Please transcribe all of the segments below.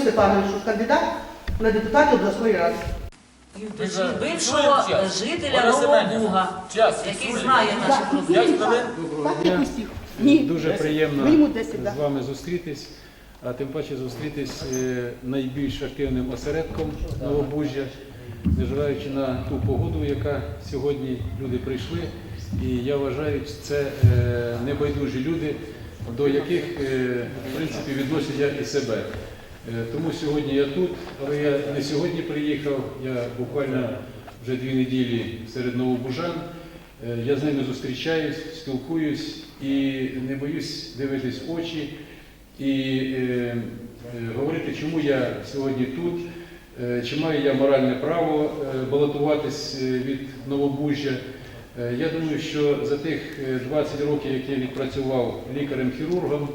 Степановичу, кандидат на депутата обласної ради. Бившого жителя Олеся Нового Буга, який знає наші проблеми. Так. Ні. Дуже приємно Ви йому 10, да. з вами зустрітись, а тим паче зустрітись е, найбільш активним осередком Новобужжя, незважаючи на ту погоду, яка сьогодні люди прийшли. І я вважаю, що це е, небайдужі люди, до яких е, в принципі відносять я і себе. Е, Тому сьогодні я тут, але я не сьогодні приїхав, я буквально вже дві неділі серед новобужан. Е, Я з ними зустрічаюсь, спілкуюсь і не боюсь дивитись в очі і е, е, говорити, чому я сьогодні тут, чи маю я моральне право балотуватись від Новобужжя. Я думаю, що за тих е, 20 років, які я відпрацював лікарем-хірургом,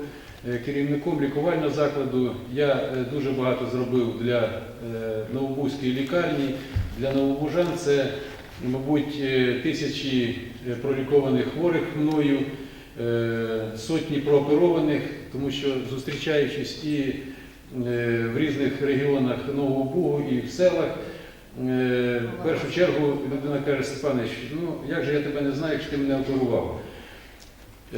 керівником лікувального закладу, я е, дуже багато зробив для е, Новобузької лікарні, для новобужан. Це мабуть, е, тисячі е, пролікованих хворих мною, е, сотні прооперованих, тому що зустрічаючись і е, в різних регіонах Нового Бугу, і в селах, е, в першу чергу людина каже, Степанович, ну як же я тебе не знаю, якщо ти мене оперував.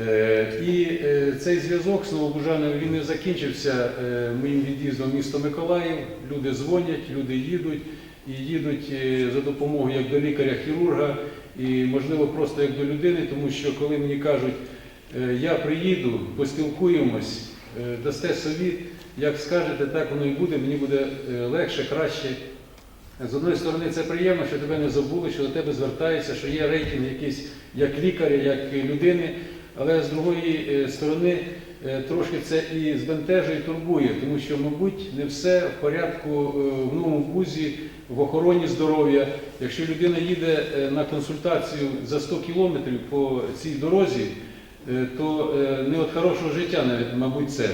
Е, І е, цей зв'язок з Новобужанами він не закінчився е, моїм від'їздом в місто Миколаїв. Люди дзвонять, люди їдуть і їдуть за допомогою як до лікаря-хірурга, і можливо просто як до людини, тому що коли мені кажуть, я приїду, поспілкуємось, дасте совіт, як скажете, так воно і буде, мені буде легше, краще. З одної сторони, це приємно, що тебе не забули, що до тебе звертаються, що є рейтинг якийсь як лікаря, як людини. Але з другої е, сторони е, трошки це і збентежує, і турбує, тому що, мабуть, не все в порядку е, в новому бузі, в охороні здоров'я. Якщо людина їде на консультацію за 100 кілометрів по цій дорозі, то не від хорошого життя, мабуть, це.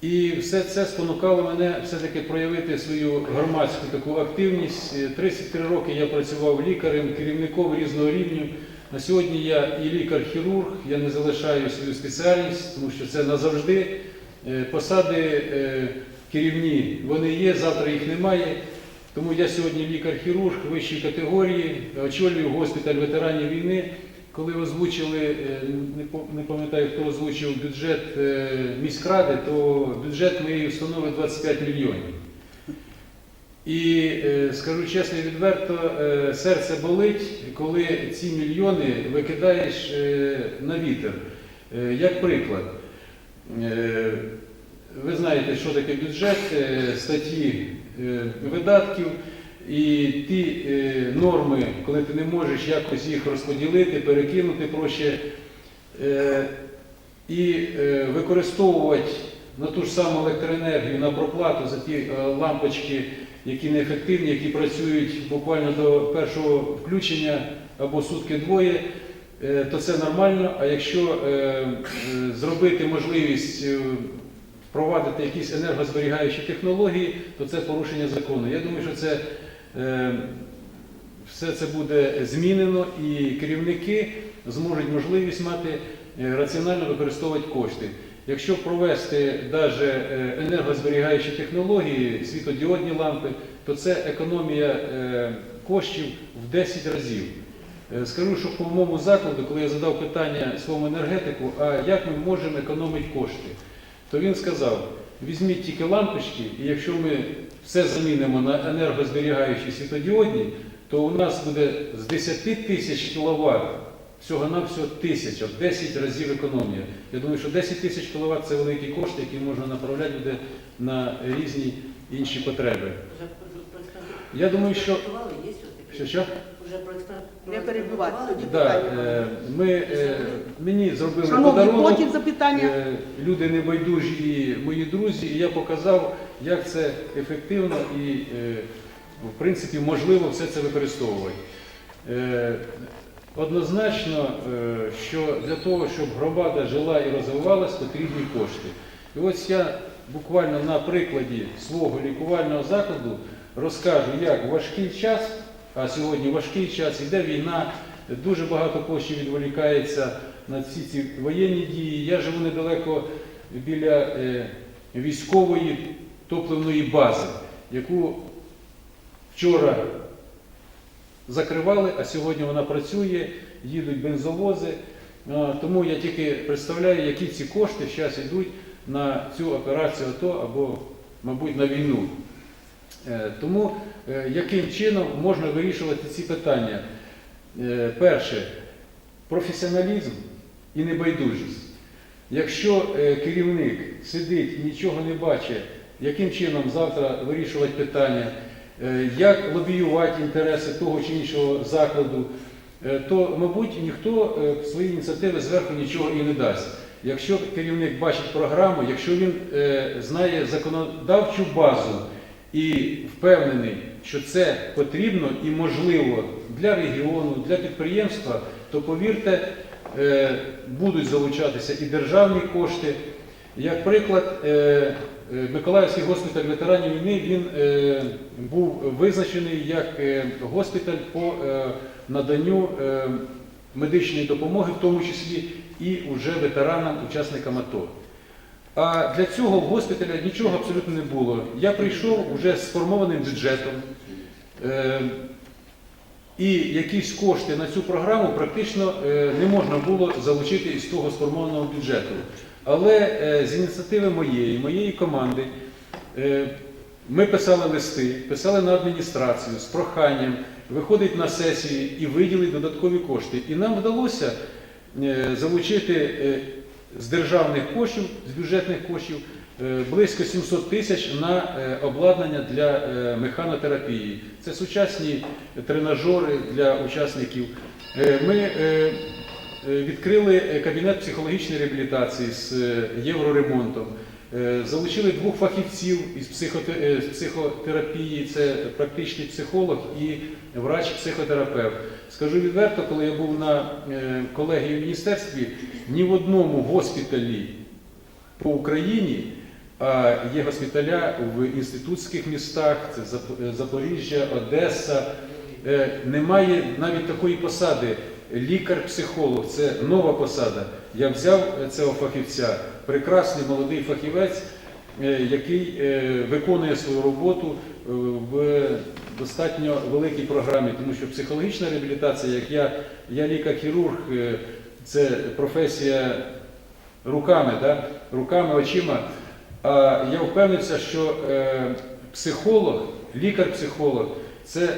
І все це спонукало мене все-таки проявити свою громадську таку активність. Е, 33 роки я працював лікарем, керівником різного рівню. На сьогодні я і лікар-хірург, я не залишаю свою спеціальність, тому що це назавжди. Е, Посади е, керівні вони є, завтра їх немає. Тому я сьогодні лікар-хірург вищої категорії, очолюю госпіталь ветеранів війни. Коли озвучили, е, не пам'ятаю, хто озвучив бюджет міськради, то бюджет моєї становить 25 мільйонів. І е, скажу чесно і відверто, е, серце болить, коли ці мільйони викидаєш е, на вітер. Як приклад, ви знаєте, що таке бюджет, статті видатків і ті норми, коли ти не можеш якось їх розподілити, перекинути проще і використовувати на ту ж саму електроенергію, на проплату за ті лампочки, які неефективні, які працюють буквально до першого включення або сутки двоє, е, то це нормально. А якщо е, е, зробити можливість впровадити якісь енергозберігаючі технології, то це порушення закону. Я думаю, що це все це буде змінено і керівники зможуть можливість мати раціонально використовувати кошти. Якщо провести навіть енергозберігаючі технології, світодіодні лампи, то це економія е, коштів в 10 разів. Е, Скажу, що по моєму закладу, коли я задав питання своєму енергетику, а як ми можемо економити кошти, то він сказав, візьміть тільки лампочки, і якщо ми все замінимо на енергозберігаючі світодіодні, то у нас буде з 10 тисяч кВт всього-навсього тисяча, в 10 разів економія. Я думаю, що 10 тисяч кВт це великі кошти, які можна направляти буде на різні інші потреби. Я думаю, що що, що? Не Да, е, ми, е, мені зробили Шановні, подарунок. потім запитання. Е, Люди небайдужі і мої друзі, і я показав, як це ефективно і, е, в принципі, можливо все це використовувати. Е, Однозначно, е, що для того, щоб громада жила і розвивалась, потрібні кошти. І ось я буквально на прикладі свого лікувального закладу розкажу, як важкий час, а сьогодні важкий час, іде війна, дуже багато коштів відволікається на всі ці воєнні дії. Я живу недалеко біля е, військової топливної бази, яку вчора закривали, а сьогодні вона працює, їдуть бензовози. Е, Тому я тільки представляю, які ці кошти зараз йдуть на цю операцію АТО або, мабуть, на війну. Е, Тому е, яким чином можна вирішувати ці питання? Перше, професіоналізм і небайдужість. Якщо керівник сидить, і нічого не бачить, яким чином завтра вирішувати питання, як лобіювати інтереси того чи іншого закладу, е, то, мабуть, ніхто е, свої ініціативи зверху нічого і не дасть. Якщо керівник бачить програму, якщо він е, знає законодавчу базу і впевнений, що це потрібно і можливо для регіону, для підприємства, то повірте, е, будуть залучатися і державні кошти. Як приклад, е, е, Миколаївський госпіталь ветеранів війни він е, був визначений як е, госпіталь по е, наданню е, медичної допомоги, в тому числі і уже ветеранам, учасникам АТО. А для цього в госпіталя нічого абсолютно не було. Я прийшов уже з сформованим бюджетом. Е, і якісь кошти на цю програму практично е, не можна було залучити із того сформованого бюджету. Але е, з ініціативи моєї, моєї команди, е, ми писали листи, писали на адміністрацію з проханням виходить на сесії і виділити додаткові кошти. І нам вдалося е, залучити з державних коштів, з бюджетних коштів близько 700 тисяч на обладнання для механотерапії. Це сучасні тренажери для учасників. Ми відкрили е, кабінет психологічної реабілітації з е, євроремонтом. Е, Залучили двох фахівців із е, психотерапії, це практичний психолог і врач-психотерапевт. Скажу відверто, коли я був на е, колегії в міністерстві, ні в одному госпіталі по Україні, а є госпіталя в інститутських містах, це Зап- е, Запоріжжя, Одеса. Е, Немає навіть такої посади лікар-психолог, це нова посада. Я взяв цього фахівця, прекрасний молодий фахівець, е, який е, виконує свою роботу е, в достатньо великій програмі, тому що психологічна реабілітація, як я, я лікар-хірург, це професія руками, да? руками, очима. А я впевнився, що психолог, лікар-психолог це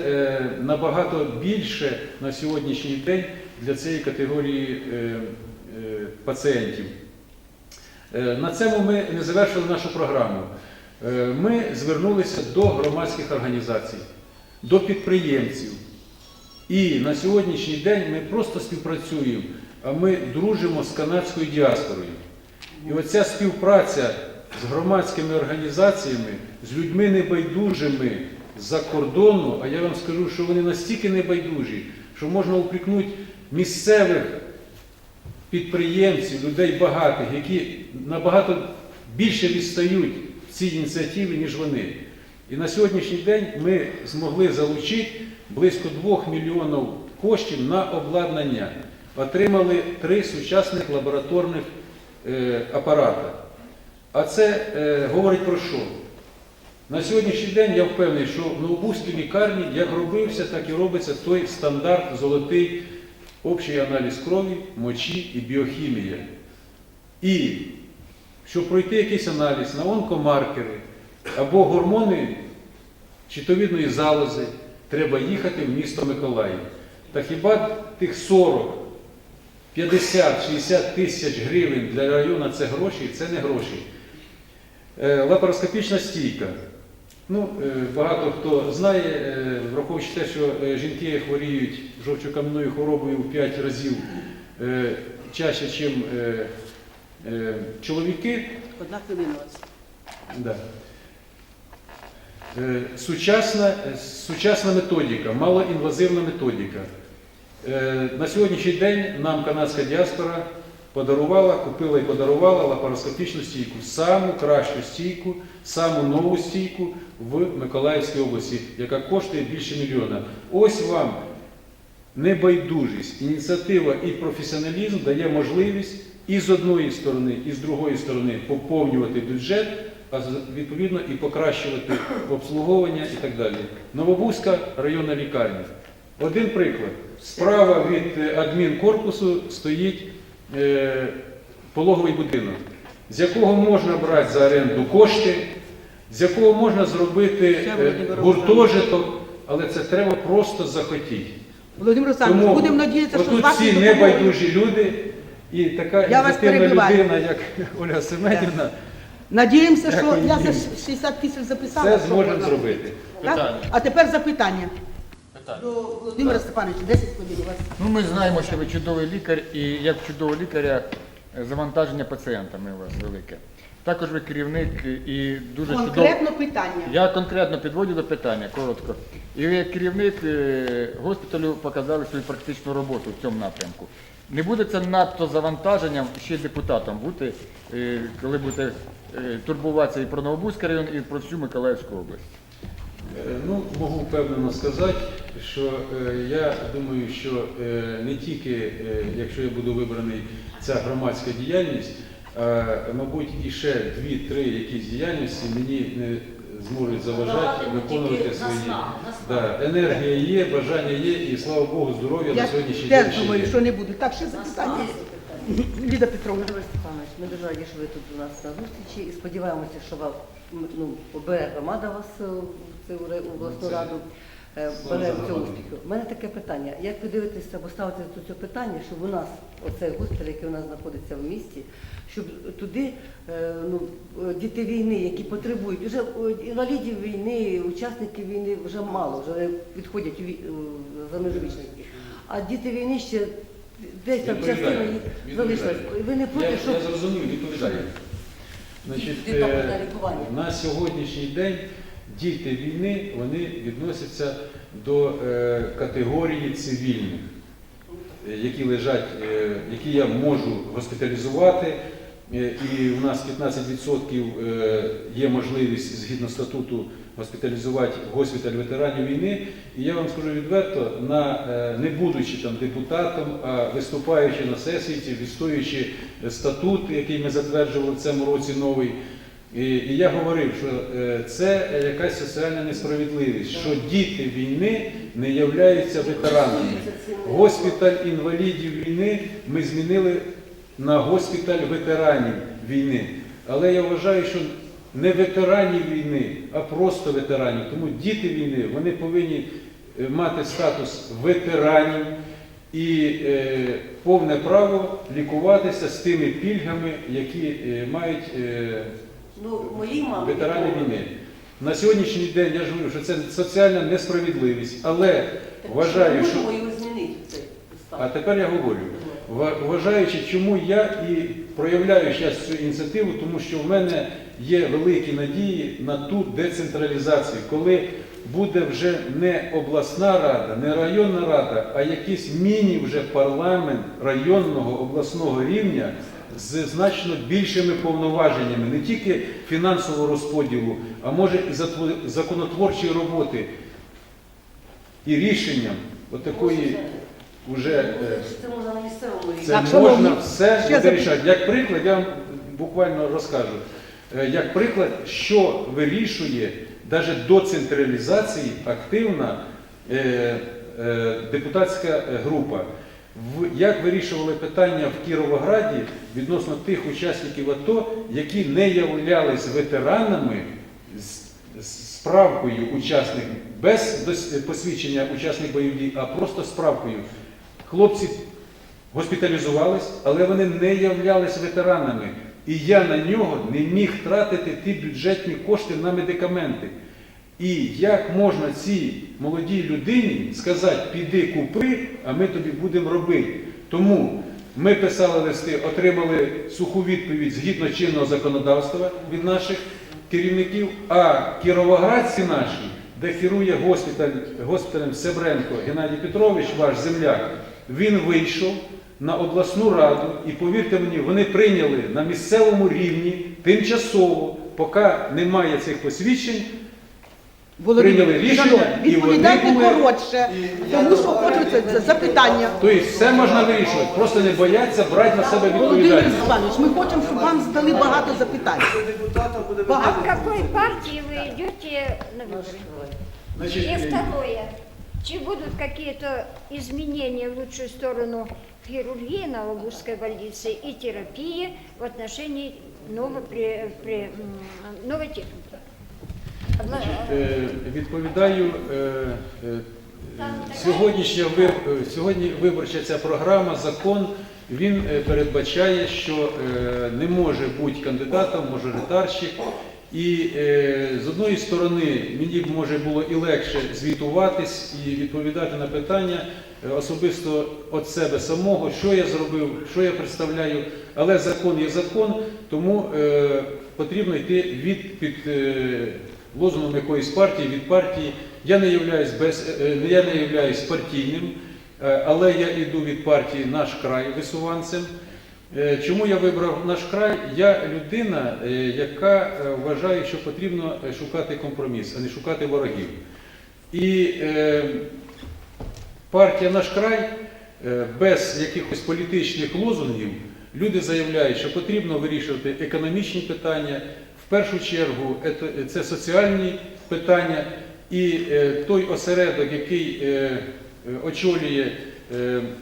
набагато більше на сьогоднішній день для цієї категорії е, е, пацієнтів. Е, На цьому ми не завершили нашу програму. Ми звернулися до громадських організацій, до підприємців. І на сьогоднішній день ми просто співпрацюємо, а ми дружимо з канадською діаспорою. І оця співпраця з громадськими організаціями, з людьми небайдужими з-за кордону, а я вам скажу, що вони настільки небайдужі, що можна упрекнути місцевих підприємців, людей багатих, які набагато більше відстають в цій ініціативі, ніж вони. І на сьогоднішній день ми змогли залучити близько 2 мільйонів коштів на обладнання. Отримали три сучасних лабораторних е, апарата. А це е, говорить про що? На сьогоднішній день я впевнений, що в Новобузькій лікарні як робився, так і робиться той стандарт золотий общий аналіз крові, мочі і біохімія. І щоб пройти якийсь аналіз на онкомаркери або гормони щитовідної залози, треба їхати в місто Миколаїв. Та хіба тих 40, 50, 60 тисяч гривень для району це гроші? Це не гроші. Е, Лапароскопічна стійка. Ну, е, багато хто знає, е, враховуючи те, що е, жінки хворіють жовчокам'яною хворобою в 5 разів чаще, ніж чоловіки. Одна хвилина вас. Да. Сучасна, сучасна методика, малоінвазивна методика. На сьогоднішній день нам канадська діаспора подарувала, купила і подарувала лапароскопічну стійку, саму кращу стійку, саму нову стійку в Миколаївській області, яка коштує більше мільйона. Ось вам небайдужість, ініціатива і професіоналізм дає можливість і з одної сторони, і з другої сторони поповнювати бюджет а відповідно і покращувати обслуговування і так далі. Новобузька районна лікарня. Один приклад. Справа від е, адмінкорпусу стоїть пологовий будинок, з якого можна брати за оренду кошти, з якого можна зробити е, гуртожиток, але це треба просто захотіти. Володимир Олександрович, будемо надіятися, що з отут всі небайдужі люди і така Я вас людина, як Ольга Семенівна, Надіємося, що я за 60 тисяч записала. це зможемо зробити. Так? А тепер запитання. До Володимира Степановича, 10 хвилин у вас. Ну, ми знаємо, що ви чудовий лікар, і як чудового лікаря е, завантаження пацієнтами у вас велике. Також ви керівник і дуже чудово. Конкретно питання. Я конкретно підводю до питання, коротко. І ви як керівник е, госпіталю показали свою практичну роботу в цьому напрямку. Не буде це надто завантаженням ще депутатом бути, е, коли будете е, турбуватися і про Новобузький район, і про всю Миколаївську область. Е, Ну, можу впевнено сказати, що е, я думаю, що е, не тільки, якщо я буду вибраний, ця громадська діяльність, а, мабуть, і ще дві-три якісь діяльності мені не зможуть заважати виконувати свої. Да, енергія є, бажання є, і слава Богу, здоров'я на сьогоднішній день. теж думаю, що не буде. Так, ще запитання. Ліда Петровна. Володимир Степанович, ми дуже раді, що ви тут у нас на зустрічі і сподіваємося, що вас м, ну, обере громада вас е, в цю обласну раду. е, Бере в цьому успіху. У мене таке питання. Як ви дивитеся або ставите до цього питання, щоб у нас оцей госпіталь, який у нас знаходиться в місті, щоб туди е, ну, діти війни, які потребують, вже інвалідів війни, учасників війни вже мало, вже відходять за межу вічності. А діти війни ще десь там частина їх залишилась. Ви не проти, щоб я зрозумів, відповідаю. Значить, е, на сьогоднішній день діти війни вони відносяться до е, категорії цивільних, е, які лежать, е, які я можу госпіталізувати. Е, І у нас 15% е, є можливість згідно статуту госпіталізувати госпіталь ветеранів війни. І я вам скажу відверто, на, е, не будучи там депутатом, а виступаючи на сесії, відстоюючи статут, який ми затверджували в цьому році новий. І, і я говорив, що це якась соціальна несправедливість, що діти війни не являються ветеранами. Госпіталь інвалідів війни ми змінили на госпіталь ветеранів війни. Але я вважаю, що не ветеранів війни, а просто ветеранів. Тому діти війни вони повинні е, мати статус ветеранів і е, повне право лікуватися з тими пільгами, які е, мають е, Ну, ветерани війни. На сьогоднішній день я ж говорю, що це соціальна несправедливість, але Так вважаю, що змінити цей а тепер я говорю, вважаючи, чому я і проявляю зараз цю ініціативу, тому що в мене є великі надії на ту децентралізацію, коли буде вже не обласна рада, не районна рада, а якийсь міні вже парламент районного обласного рівня з значно більшими повноваженнями, не тільки фінансового розподілу, а може і законотворчої роботи і рішенням отакої вже. Е, Це можна на місцевому рівні. це Так, можна все ще вирішати. Як приклад, я вам буквально розкажу. Е, Як приклад, що вирішує навіть до централізації активна е, е, депутатська група. В- Як вирішували питання в Кіровограді відносно тих учасників АТО, які не являлись ветеранами з з справкою учасник без дос- посвідчення учасник бойових дій, а просто справкою. Хлопці госпіталізувались, але вони не являлись ветеранами. І я на нього не міг тратити ті бюджетні кошти на медикаменти. І як можна цій молодій людині сказати, піди купи, а ми тобі будемо робити. Тому ми писали листи, отримали суху відповідь згідно чинного законодавства від наших керівників, а кіровоградці наші, де керує госпіталь, госпіталем Себренко Геннадій Петрович, ваш земляк, він вийшов на обласну раду, і повірте мені, вони прийняли на місцевому рівні тимчасово, поки немає цих посвідчень, прийняли рішення Шановні, і вони відповідайте були. коротше, тому що хочеться це запитання. Тобто все можна вирішувати, просто не бояться брати на себе Володимир відповідальність. Степанович, ми хочемо, щоб вам задали багато запитань. А в Багато. какой партии вы идете на выборы? Значить, И е, второе, чи будут какие-то изменения в лучшую сторону хирургии на Лобурской больнице и терапии в отношении новой, при- при- новой техники? Е, Відповідаю, е, е, сьогоднішня сьогодні виборча ця програма, закон, він передбачає, що не може бути кандидатом, мажоритарщик. І е, з одної сторони мені б може було і легше звітуватись і відповідати на питання е, особисто від себе самого, що я зробив, що я представляю. Але закон є закон, тому е, потрібно йти від під е, лозунгом якоїсь партії, від партії. Я не являюсь без е, я не являюсь партійним, е, але я йду від партії наш край висуванцем. Е, Чому я вибрав наш край? Я людина, е, яка е, вважає, що потрібно шукати компроміс, а не шукати ворогів. І партія наш край без якихось політичних лозунгів люди заявляють, що потрібно вирішувати економічні питання, в першу чергу це соціальні питання. І той осередок, який очолює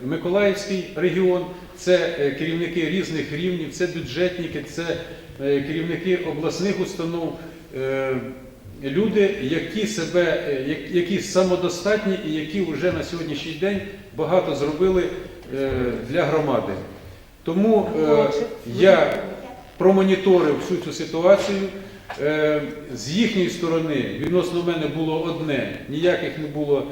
Миколаївський регіон, це е, керівники різних рівнів, це бюджетники, це е, керівники обласних установ, е, люди, які себе, е, які самодостатні і які вже на сьогоднішній день багато зробили е, для громади. Тому е, я промоніторив всю цю ситуацію. Е, З їхньої сторони відносно мене було одне, ніяких не було е,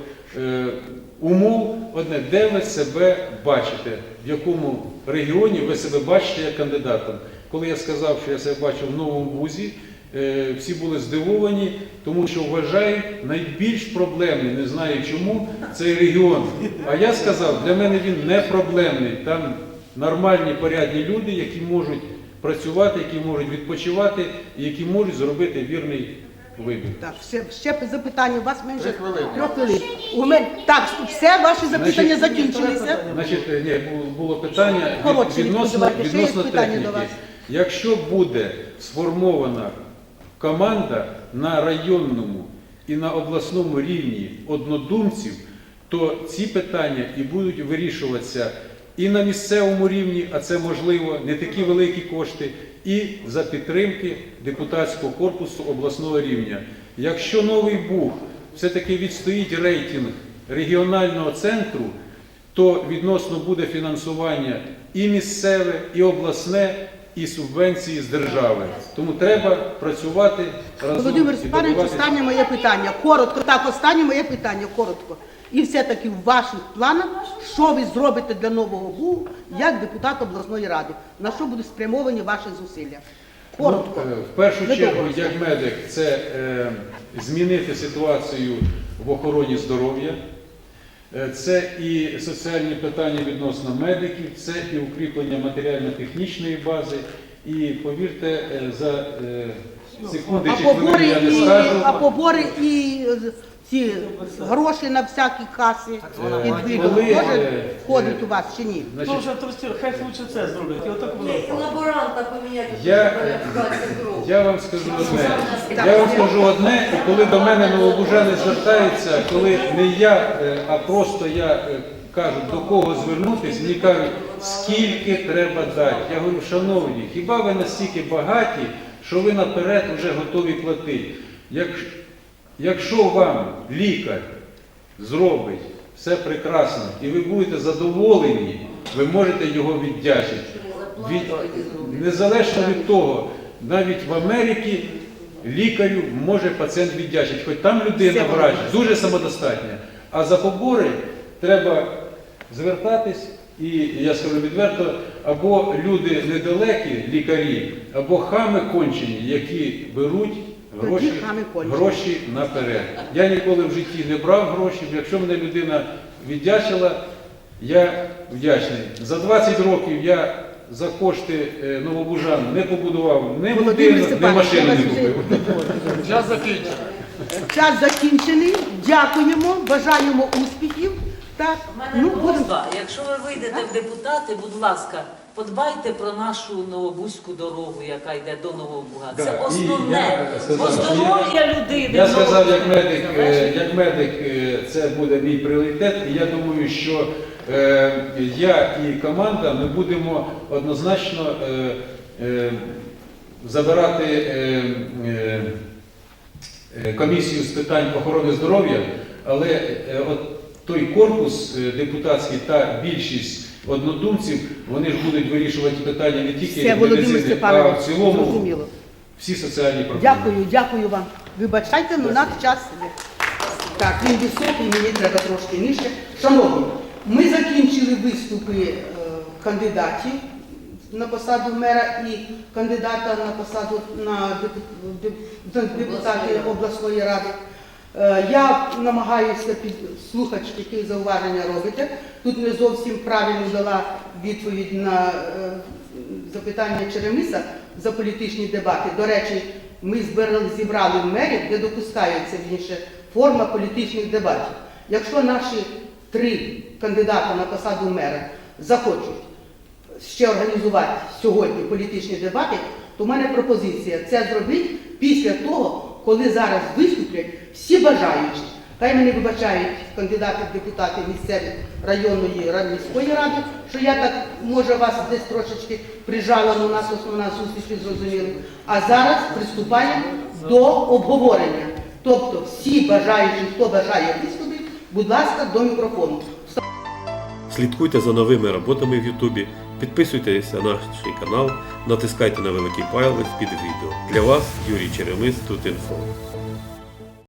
умов, одне, де ви себе бачите, в якому регіоні ви себе бачите як кандидатом. Коли я сказав, що я себе бачу в новому вузі, е, всі були здивовані, тому що вважають найбільш проблемний, не знаю чому, цей регіон. А я сказав, для мене він не проблемний. Там нормальні, порядні люди, які можуть працювати, які можуть відпочивати які можуть зробити вірний вибір. Так, ще, ще запитання, у вас менше Три хвилини. трьох хвилин. У мене, так, все ваші запитання Значить, закінчилися. Значить, ні, було- було питання від- Коротше відносно, відповідайте. Ще є відносно питання техніки. до вас. Якщо буде сформована команда на районному і на обласному рівні однодумців, то ці питання і будуть вирішуватися і на місцевому рівні, а це можливо не такі великі кошти, і за підтримки депутатського корпусу обласного рівня. Якщо новий Буг все-таки відстоїть рейтинг регіонального центру, то відносно буде фінансування і місцеве, і обласне, і субвенції з держави. Тому треба працювати разом Володимир Степанович, останнє моє питання. Коротко, так, останнє моє питання, коротко. І все-таки в ваших планах, що ви зробите для нового БУ як депутат обласної ради? На що будуть спрямовані ваші зусилля? Коротко. Ну, е, в першу Не чергу, як медик, це е, змінити ситуацію в охороні здоров'я. Е, Це і соціальні питання відносно медиків, це і укріплення матеріально-технічної бази. І повірте, е, за е, секунди А чи хвилини побори я не і, скажу. а побори і ці гроші на всякі каси і дві може входить у вас чи ні? Ну, вже хай лучше це зроблять, і отак воно. Лаборанта поміняти. Я- Я вам скажу одне. Я вам скажу одне, і коли до мене новобужани звертаються, коли не я, е, а просто я е, кажу, до кого звернутися, мені кажуть, скільки треба дати. Я говорю, шановні, хіба ви настільки багаті, що ви наперед вже готові платити? Як, якщо вам лікар зробить все прекрасно і ви будете задоволені, ви можете його віддячити. Від, незалежно від того, навіть в Америці лікарю може пацієнт віддячити, хоч там людина врач дуже самодостатня. А за побори треба звертатись, і я скажу відверто, або люди недалекі, лікарі, або хами кончені, які беруть гроші, гроші наперед. Я ніколи в житті не брав гроші, якщо мене людина віддячила, я вдячний. За 20 років я за кошти е, новобужан не побудував ні будинок, ні машину не купив. Час закінчено. Час закінчений. Дякуємо, бажаємо успіхів. Так, У мене ну будемо. просьба, якщо ви вийдете в депутати, будь ласка, подбайте про нашу Новобузьку дорогу, яка йде до Новобуга. Це Так, і основне. я сказав, Бо здоров'я людини. Я сказав, як медик, е, як медик, е, це буде мій пріоритет, і я думаю, що е, я і команда ми будемо однозначно е, е, забирати е, е, е, комісію з питань охорони здоров'я, але е, от той корпус е, депутатський та більшість однодумців, вони ж будуть вирішувати питання не тільки медицини, а в цілому зрозуміло. всі соціальні проблеми. Дякую, дякую вам. Вибачайте, але у нас час. Так, він високий, мені треба трошки нижче. Шановні, ми закінчили виступи е, кандидатів на посаду мера і кандидата на посаду на депутати обласної ради. Е, Я намагаюся під слухати, які зауваження робите. Тут не зовсім правильно дала відповідь на е, запитання Черемиса за політичні дебати. До речі, ми збирали, зібрали в мері, де допускається інше форма політичних дебатів. Якщо наші три кандидати на посаду мера захочуть ще організувати сьогодні політичні дебати, то в мене пропозиція це зробити після того, коли зараз виступлять всі бажаючі. Хай мене вибачають кандидати в депутати місцеві районної ра- міської ради, що я так може вас десь трошечки прижала, але у нас основна зустріч зрозуміли. А зараз приступаємо до обговорення. Тобто всі бажаючі, хто бажає виступити, будь ласка, до мікрофону. Слідкуйте за новими роботами в Ютубі, підписуйтесь на наш канал, натискайте на великий палець під відео. Для вас Юрій Черемис тут інфо.